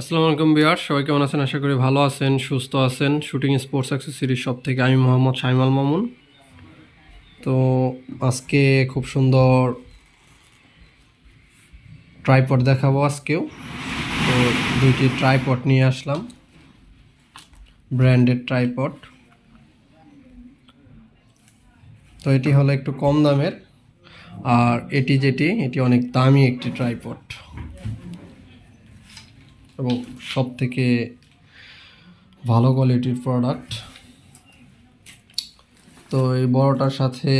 আসসালামু আলাইকুম বিয়ার সবাই কেমন আছেন? আশা করি ভালো আছেন, সুস্থ আছেন। শুটিং স্পোর্টস অ্যাক্সেসরিজ সব থেকে আমি মোহাম্মদ শাইমাল মামুন। তো আজকে খুব সুন্দর ট্রাইপড দেখাবো আজকেও। তো দুইটি ট্রাইপড নিয়ে আসলাম। Branded tripod. তো এটি হলো একটু কম দামের। আর এটি যেটি, এটি অনেক দামি একটি ট্রাইপড। এবং সব থেকে ভালো কোয়ালিটির প্রোডাক্ট তো এই বড়টার সাথে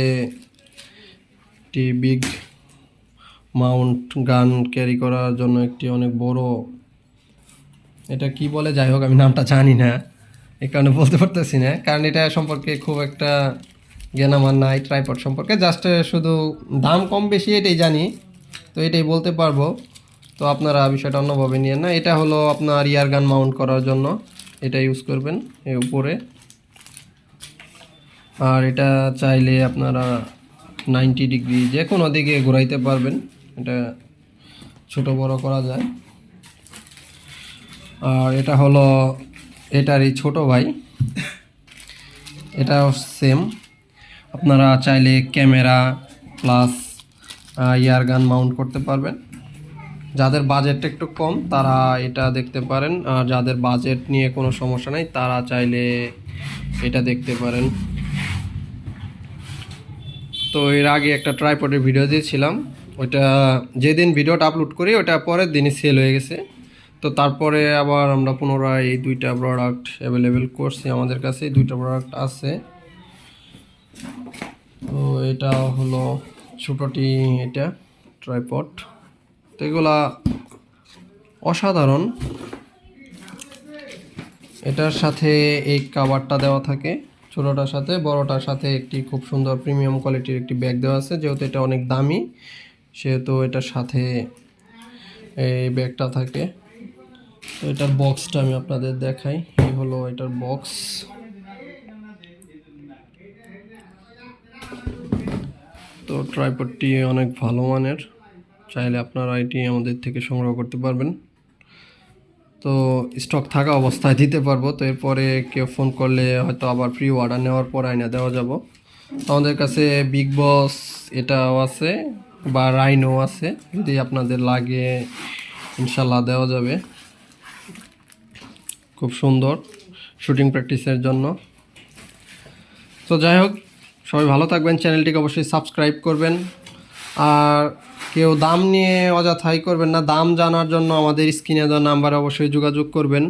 একটি বিগ মাউন্ট গান ক্যারি করার জন্য একটি অনেক বড়, এটা কি বলে? যাই হোক, আমি নামটা জানি না এই কারণে বলতে পারতেছি না, কারণ এটা সম্পর্কে খুব একটা জ্ঞান আমার নাই ট্রাইপড সম্পর্কে জাস্ট শুধু দাম কম বেশি এটাই জানি, তো এটাই বলতে পারব। তো আপনারা বিষয়টা অন্যভাবে নিয়ে না এটা হলো আপনার ইয়ার গান মাউন্ট করার জন্য। এটা ইউজ করবেন এর উপরে। আর এটা চাইলে আপনারা নাইনটি ডিগ্রি যে কোনো দিকে ঘোরাইতে পারবেন। এটা ছোট বড় করা যায়। আর এটা হলো এটারই ছোট ভাই। এটা সেম আপনারা চাইলে ক্যামেরা প্লাস ইয়ার গান মাউন্ট করতে পারবেন। যাদের বাজেটটা একটু কম, তারা এটা দেখতে পারেন। আর যাদের বাজেট নিয়ে কোনো সমস্যা নেই, তারা চাইলে এটা দেখতে পারেন। তো এর আগে একটা ট্রাইপডের ভিডিও দিয়েছিলাম। ওইটা যেদিন ভিডিওটা আপলোড করি ওটা পরের দিনই সেল হয়ে গেছে। তো তারপরে আবার আমরা পুনরায় এই দুইটা প্রোডাক্ট অ্যাভেলেবেল করছি আমাদের কাছে। এই দুইটা প্রোডাক্ট আছে। তো এটা হলো ছোটোটি এটা ট্রাইপড তো এগুলা অসাধারণ। এটার সাথে এই কাভারটা দেওয়া থাকে, ছোটোটার সাথে, বড়টার সাথে একটি খুব সুন্দর প্রিমিয়াম কোয়ালিটির একটি ব্যাগ দেওয়া আছে, যেহেতু এটা অনেক দামি, সেহেতু এটার সাথে এই ব্যাগটা থাকে। তো এটার বক্সটা আমি আপনাদের দেখাই এই হলো এটার বক্স তো ট্রাইপডটি অনেক ভালো মানের। চাইলে আপনারা এটি আমাদের থেকে সংগ্রহ করতে পারবেন। তো স্টক থাকা অবস্থায় দিতে পারব। তো এরপরে কেউ ফোন করলে হয়তো আবার প্রি অর্ডার নেওয়ার পর আইনা দেওয়া যাব। তো আমাদের কাছে বিগ বস এটাও আছে বা রাইনো আছে। যদি আপনাদের লাগে, ইনশাল্লাহ দেওয়া যাবে। খুব সুন্দর শুটিং প্র্যাকটিসের জন্য। তো যাই হোক, সবাই ভালো থাকবেন। চ্যানেলটিকে অবশ্যই সাবস্ক্রাইব করবেন। আর কেউ দাম নিয়ে অযথাই করবেন না। দাম জানার জন্য আমাদের স্ক্রিনে দেওয়া নাম্বারে অবশ্যই যোগাযোগ করবেন।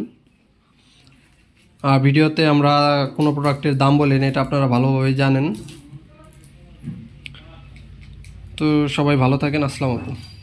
আর ভিডিওতে আমরা কোনো প্রোডাক্টের দাম বলেন এটা আপনারা ভালোভাবে জানেন। তো সবাই ভালো থাকেন, আসসালামু আলাইকুম।